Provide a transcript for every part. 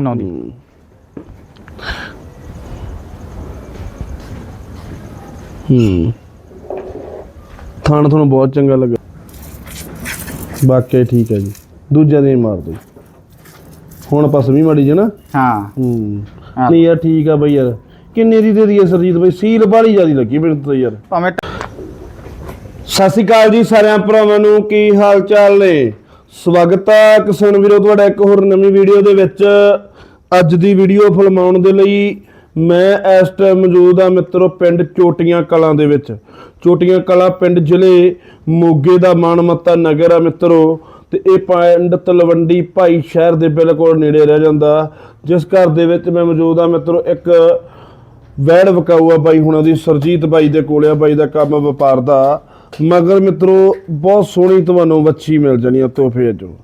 ਬਣਾਉਂਦੀ ਹੂੰ ਥਾਣ ਤੁਹਾਨੂੰ ਬਹੁਤ ਚੰਗਾ ਲੱਗਾ। ਬਾਕੀ ਠੀਕ ਹੈ ਜੀ। ਦੂਜਾ ਦਿਨ ਮਾਰ ਦੋ ਹੁਣ ਪਸਵੀਂ ਮਾੜੀ ਜੀ ਨਾ। ਹਾਂ। ਹੂੰ। ਹਾਂ। ਨਹੀਂ ਯਾਰ ਠੀਕ ਆ ਬਈ ਯਾਰ। ਕਿੰਨੇ ਦੀ ਦੇ ਦਈਏ ਸਰਜੀਤ ਬਈ? ਸੀਲ ਬਾਲੀ ਜਿਆਦੀ ਲੱਗੀ ਮੈਨੂੰ ਤਾਂ ਯਾਰ। ਭਾਵੇਂ ਸਤਿ ਸ਼੍ਰੀ ਅਕਾਲ ਜੀ ਸਾਰਿਆਂ ਭਰਾਵਾਂ ਨੂੰ। ਕੀ ਹਾਲ ਚਾਲ ਨੇ? ਸਵਾਗਤ ਹੈ ਕਿਸਾਨ ਵੀਰੋ ਤੁਹਾਡਾ ਇੱਕ ਹੋਰ ਨਵੀਂ ਵੀਡੀਓ ਦੇ ਵਿੱਚ। ਅੱਜ ਦੀ ਵੀਡੀਓ ਫਿਲਮਾਉਣ ਦੇ ਲਈ ਮੈਂ ਇਸ ਟਾਈਮ ਮੌਜੂਦ ਆ ਮਿੱਤਰੋ ਪਿੰਡ ਚੋਟੀਆਂ ਕਲਾਂ ਦੇ ਵਿੱਚ। ਚੋਟੀਆਂ ਕਲਾਂ ਪਿੰਡ ਜ਼ਿਲ੍ਹੇ ਮੋਗੇ ਦਾ ਮਾਨਮੱਤਾ ਨਗਰ ਆ ਮਿੱਤਰੋ, ਤੇ ਇਹ ਪਿੰਡ ਤਲਵੰਡੀ ਭਾਈ ਸ਼ਹਿਰ ਦੇ ਬਿਲਕੁਲ ਨੇੜੇ ਰਹਿ ਜਾਂਦਾ। ਜਿਸ ਘਰ ਦੇ ਵਿੱਚ ਮੈਂ ਮੌਜੂਦ ਆ ਮਿੱਤਰੋ, ਇੱਕ ਵੈੜ ਵਕਾਊਆ ਬਾਈ ਹੁਣਾਂ ਦੀ, ਸਰਜੀਤ ਬਾਈ ਦੇ ਕੋਲ ਆ ਬਾਈ ਦਾ ਕੰਮ ਵਪਾਰ ਦਾ। ਮਗਰ ਮਿੱਤਰੋ, ਬਹੁਤ ਸੋਹਣੀ ਤੁਹਾਨੂੰ ਵੱਛੀ ਮਿਲ ਜਾਣੀ ਆ ਤੋਹਫੇ ਚੋਂ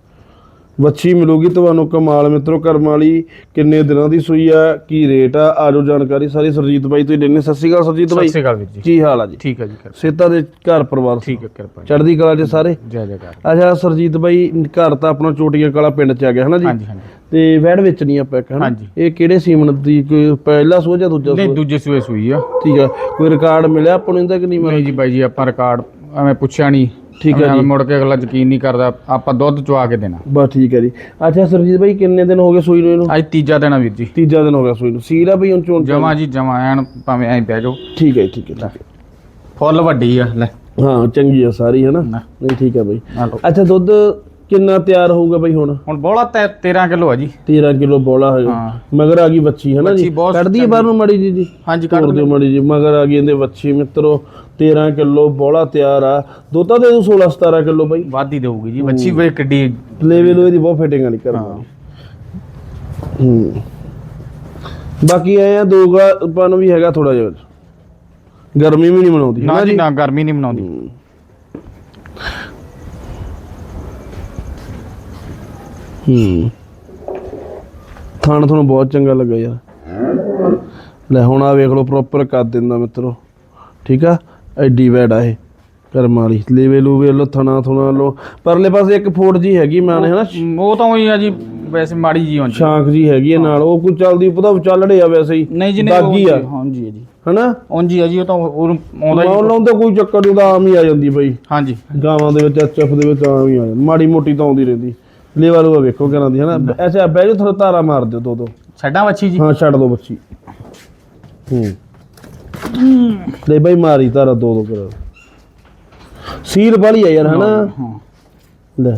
ਵੱਛੀ ਮਿਲੂਗੀ ਤੁਹਾਨੂੰ ਕਮਾਲ ਮਿੱਤਰੋ ਕਰਮ ਵਾਲੀ ਕਿੰਨੇ ਦਿਨਾਂ ਦੀ ਸੂਈ ਆ ਕੀ ਰੇਟ ਆ ਆਜੋ ਜਾਣਕਾਰੀ ਸਾਰੀ ਸਰਜੀਤ ਬਾਈ ਤੋਂ ਲੈਣੇ ਸਤਿ ਸ਼੍ਰੀ ਅਕਾਲ ਸਰਜੀਤ ਸਤਿ ਬਾਈ। ਸ਼੍ਰੀ ਅਕਾਲ ਵੀਰ ਜੀ। ਕੀ ਹਾਲ ਆ ਜੀ? ਠੀਕ ਹੈ ਜੀ ਸੇਤਾ ਦੇ ਘਰ ਪਰਿਵਾਰ ਠੀਕ ਹੈ ਕਿਰਪਾ ਜੀ। ਚੜ੍ਹਦੀ ਕਲਾ ਚ ਸਾਰੇ? ਜੈ ਜੈਕਾਰ। ਅੱਛਾ ਸਰਜੀਤ ਬਾਈ ਘਰ ਤਾਂ ਆਪਣਾ ਚੋਟੀਆਂ ਕਲਾ ਪਿੰਡ ਚ ਆ ਗਿਆ ਹਨਾ ਜੀ? ਹਾਂਜੀ ਹਾਂਜੀ। ਤੇ ਵੈੜ ਵੇਚਣੀ ਆਪਾਂ ਇੱਕ ਹਨਾ। ਇਹ ਕਿਹੜੇ ਸੀਮਨ ਦੀ ਕੋਈ ਪਹਿਲਾ ਸੂਆ ਜਾਂ ਦੂਜਾ ਨਹੀਂ ਸੂਆ? ਦੂਜੇ ਸੂਏ ਸੂਈ ਆ। ਠੀਕ ਆ। ਕੋਈ ਰਿਕਾਰਡ ਮਿਲਿਆ ਆਪਾਂ ਨੂੰ ਇਹਦਾ ਕਿ ਨਹੀਂ? ਮਿਲਿਆ ਨਹੀਂ ਜੀ ਬਾਈ ਜੀ ਆਪਾਂ ਰਿਕਾਰਡ ਐਵੇਂ ਪੁੱਛਿਆ ਨਹੀਂ। ਠੀਕ ਹੈ ਜੀ। ਮੁੜ ਕੇ ਅਗਲਾ ਯਕੀਨ ਨਹੀਂ ਕਰਦਾ ਆਪਾਂ ਦੁੱਧ ਚਵਾ ਕੇ ਦੇਣਾ। ਬਸ ਠੀਕ ਹੈ ਜੀ। ਅੱਛਾ ਸਰਜੀਤ ਭਾਈ ਕਿੰਨੇ ਦਿਨ ਹੋ ਗਏ ਸੂਈ ਨੂੰ ਇਹਨੂੰ? ਅੱਜ ਤੀਜਾ ਦਿਨ ਆ ਵੀਰ ਜੀ। ਤੀਜਾ ਦਿਨ ਹੋ ਗਿਆ ਸੂਈ ਨੂੰ। ਸੀਲ ਆ ਭਈ ਹੁਣ ਚੋਣ ਜਮਾ ਜੀ ਜਮਾ ਐਨ ਭਾਵੇਂ ਐਂ ਬਹਿ ਜਾਓ। ਠੀਕ ਹੈ ਠੀਕ ਹੈ। ਫੁੱਲ ਵੱਡੀ ਆ ਲੈ। ਹਾਂ ਚੰਗੀ ਆ ਸਾਰੀ ਹੈ ਨਾ। ਨਹੀਂ ਠੀਕ ਹੈ ਲਓ। ਅੱਛਾ ਦੁੱਧ ਕਿੰਨਾ ਤਿਆਰ ਹੋਊਗਾ ਬਈ ਹੁਣ? ਹੁਣ ਬੋਲਾ 13 ਕਿਲੋ ਆ ਜੀ। 13 ਕਿਲੋ ਬੋਲਾ ਹਾਂ। ਮਗਰ ਆ ਗਈ ਬੱਚੀ ਹੈ ਨਾ ਜੀ? ਬਹੁਤ ਕੱਢਦੀ ਹੈ ਬਾਹਰ ਨੂੰ ਮੜੀ ਜੀ ਜੀ। ਹਾਂਜੀ ਕੱਢ ਦਿਓ ਮੜੀ ਜੀ ਮਗਰ ਆ ਗਈ ਇਹਦੇ ਬੱਚੀ ਮਿੱਤਰੋ 13 ਕਿਲੋ ਬੋਲਾ ਤਿਆਰ ਆ। ਦੁੱਧ ਤਾਂ ਦੇ ਦੂ 16 17 ਕਿਲੋ ਬਈ। ਵਾਧੀ ਦੇਊਗੀ ਜੀ। ਬੱਚੀ ਵੇ ਕਿੱਡੀ ਲੈਵੇ ਲੋਏ ਦੀ ਬਹੁਤ ਫਿਟਿੰਗ ਵਾਲੀ ਕਰਮ ਹਾਂ। ਹੂੰ। ਬਾਕੀ ਇਹ ਆ ਦੋ ਗਾਪਨ ਵੀ ਹੈਗਾ ਥੋੜਾ ਜਿਹਾ ਗਰਮੀ ਵੀ ਨਹੀਂ ਮਨਾਉਂਦੀ ਨਾ ਜੀ ਨਾ ਗਰਮੀ ਨਹੀਂ ਮਨਾਉਂਦੀ। ਹੂੰ। ਥਾਣ ਤੁਹਾਨੂੰ ਬਹੁਤ ਚੰਗਾ ਲੱਗਾ ਯਾਰ। ਲੈ ਹੁਣ ਆ ਵੇਖ ਲਓ ਪ੍ਰੋਪਰ ਕਰ ਦਿੰਦਾ ਮਿੱਤਰੋ। ਠੀਕ ਆ? ਐਡੀ ਵੈਡ ਆ ਇਹ। ਕਰਮ ਵਾਲੀ। ਲੈਵੇ ਲੂਵੇ ਲੋ ਥਣਾ ਥੁਣਾ ਲੋ ਪਰਲੇ ਪਾਸੇ ਇੱਕ ਫੋਟ ਜੀ ਹੈਗੀ ਮੈਂ ਹਨਾ? ਉਹ ਤਾਂ ਉਹੀ ਆ ਜੀ ਵੈਸੇ ਮਾੜੀ ਜੀ ਹੁੰਦੀ। ਸ਼ਾਂਖ ਜੀ ਹੈਗੀ ਹੈ ਨਾਲ। ਉਹ ਕੋਈ ਚੱਲਦੀ ਪਤਾ ਚੱਲੜੇ ਆ ਵੈਸੇ ਹੀ। ਨਹੀਂ ਜੀ ਨਹੀਂ ਦਾਗੀ ਆ। ਹਾਂਜੀ ਜੀ। ਹਨਾ? ਉਂਝ ਹੀ ਆ ਜੀ ਉਹ ਤਾਂ ਉਹਨੂੰ ਆਉਂਦਾ ਮਾਉ ਹੀ ਲਾਉਂਦੇ ਕੋਈ ਚੱਕਰ ਨਹੀਂ ਉਹਦਾ ਆਮ ਹੀ ਆ ਜਾਂਦੀ ਬਈ। ਹਾਂਜੀ। ਗਾਵਾਂ ਦੇ ਵਿੱਚ ਐਚਐਫ ਦੇ ਵਿੱਚ ਆਮ ਹੀ ਆ ਜਾਂਦੀ। ਮਾੜੀ ਮੋਟੀ ਤਾਂ ਆਉਂਦੀ ਰਹਿੰਦੀ। ਲੇਵਾ ਲੂਆ ਵੇਖੋ ਕਿਹਨਾਂ ਦੀ ਹਨਾ? ਅੱਛਾ ਬਹਿ ਜਾਓ ਥੋੜਾ ਧਾਰਾ ਮਾਰ ਦਿਓ ਦੋ ਦੋ ਛੱਡਾਂ ਵੱਛੀ ਜੀ? ਹਾਂ ਛੱਡ ਦੋ ਬੱਚੀ ਹੂੰ। ਲੈ ਬਈ ਮਾਰੀ ਧਾਰਾ ਦੋ ਦੋ ਕਰ। ਸੀਲ ਵਾਲੀ ਆ ਯਾਰ ਹਨਾ? ਹਾਂ ਲੈ।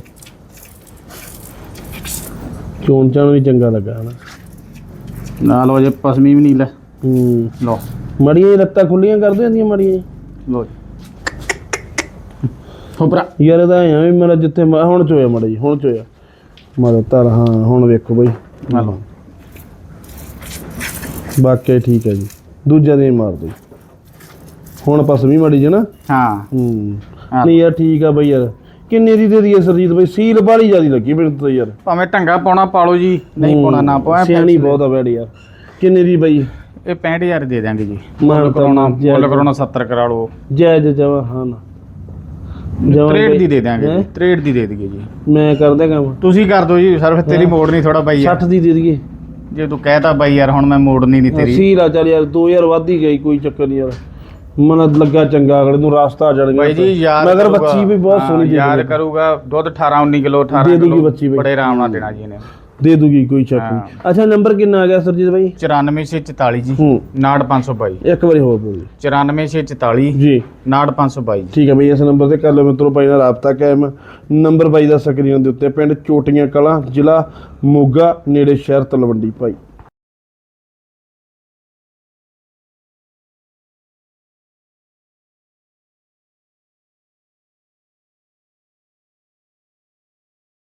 ਚੋਣ ਚਾਣ ਵੀ ਚੰਗਾ ਲੱਗਾ ਹਨਾ? ਨਾਲ ਉਹ ਜੇ ਪਸਮੀ ਵੀ ਨਹੀਂ ਲੈ। ਹੂੰ। ਲੋ ਮੜੀਆਂ ਲੱਤਾਂ ਖੁੱਲੀਆਂ ਕਰਦੇ ਹੁੰਦੀਆਂ ਮੜੀਆਂ। ਲੋ ਹੋਪਰਾ ਯਾਰ ਇਹਦਾ ਐਂ ਆ ਵੀ ਮੇਰਾ ਜਿੱਥੇ ਹੁਣ ਚੋਇਆ ਮੜਾ ਜੀ ਹੁਣ ਚੋਇਆ। ਮਾਰੇ ਧਰ ਹਾਂ ਹੁਣ ਵੇਖੋ ਬਈ। ਆ ਲੋ ਬਾਕੀ ਠੀਕ ਹੈ ਜੀ। ਦੂਜਾ ਦਿਨ ਮਾਰ ਦੋ। ਹੁਣ ਪਸਵੀਂ ਮੜੀ ਜੀ ਨਾ। ਹਾਂ। ਨਹੀਂ ਯਾਰ ਠੀਕ ਆ ਬਈ ਯਾਰ। ਕਿੰਨੇ ਦੀ ਦੇ ਦਈਏ ਸਰਜੀਤ ਬਈ? ਸੀਲ ਬਾਲੀ ਜਿਆਦੀ ਲੱਗੀ ਮੈਨੂੰ ਤਾਂ ਯਾਰ। ਭਾਵੇਂ ਢੰਗਾ ਪਾਉਣਾ ਪਾਲੋ ਜੀ ਨਹੀਂ ਪਾਉਣਾ ਨਾ ਪਾਓ ਸਿਆਣੀ ਬਹੁਤ ਆ ਬੈੜੀ ਯਾਰ। ਕਿੰਨੇ ਦੀ ਬਈ? ਇਹ 65000 ਦੇ ਦਿਆਂਗੇ ਜੀ। ਮੁੱਲ ਕਰਾਉਣਾ ਮੁੱਲ ਕਰਾਉਣਾ 70 ਕਰਾ ਲਓ। ਜੈ ਜੈ ਜਵਾ ਹਾਂ ਨਾ। ਜਮਾਂ 63 ਬਈ- ਦੀ ਦੇ ਦਿਆਂਗੇ ਹੈਂ? ਜੀ 63 ਦੀ ਦੇ ਦਈਏ ਜੀ ਮੈਂ ਕਰਦਾ ਕੰਮ ਤੁਸੀਂ ਕਰ ਦਿਓ ਜੀ ਸਰ ਫਿਰ ਤੇਰੀ ਹਾਂ। ਮੋੜ ਨਹੀਂ ਥੋੜਾ ਬਾਈ ਯਾਰ 60 ਦੀ ਦੇ ਦਈਏ ਜੇ ਤੂੰ ਕਹਿਤਾ ਬਾਈ ਯਾਰ ਹੁਣ ਮੈਂ ਮੋੜਨੀ ਨਹੀਂ ਤੇਰੀ ਸੀਲ ਆ ਚੱਲ ਯਾਰ 2000 ਵੱਧ ਹੀ ਗਈ ਕੋਈ ਚੱਕਰ ਨਹੀਂ ਯਾਰ ਮਨ ਲੱਗਾ ਚੰਗਾ ਅਗਲੇ ਨੂੰ ਰਾਸਤਾ ਜੜ ਗਿਆ ਬਾਈ ਜੀ ਯਾਰ ਮਗਰ ਕਰੂਗਾ। ਬੱਚੀ ਵੀ ਬਹੁਤ ਹਾਂ, ਸੋਹਣੀ ਦੇ ਯਾਰ ਦੂਗੀ। ਕਰੂਗਾ ਦੁੱਧ 18 19 ਕਿਲੋ 18 ਦੇ ਦੂਗੀ ਕਿਲੋ ਬੱਚੀ ਬਈ। ਬੜੇ ਆਰਾਮ ਨਾਲ ਦੇਣਾ ਜੀ ਇਹਨੇ ਦੇ ਦੂਗੀ ਕੋਈ ਚੱਕ ਹਾਂ। ਨਹੀਂ। ਅੱਛਾ ਨੰਬਰ ਕਿੰਨਾ ਆ ਗਿਆ ਸਰਜੀਤ ਬਾਈ? 94644 ਜੀ। ਹੂੰ। 98522 ਇੱਕ ਵਾਰੀ ਹੋਰ ਬੋਲੀ। 94644 ਜੀ। 98522 ਜੀ ਠੀਕ ਹੈ ਬਈ ਇਸ ਨੰਬਰ ਤੇ ਕਰ ਲਓ ਮਿੱਤਰੋ ਬਾਈ ਨਾਲ ਰਾਬਤਾ ਕਾਇਮ। ਨੰਬਰ ਬਾਈ ਦਾ ਸਕਰੀਨ ਦੇ ਉੱਤੇ ਪਿੰਡ ਚੋਟੀਆਂ ਕਲਾਂ ਜ਼ਿਲ੍ਹਾ ਮੋਗਾ ਨੇੜੇ ਸ਼ਹਿਰ ਤਲਵੰਡੀ ਭਾਈ।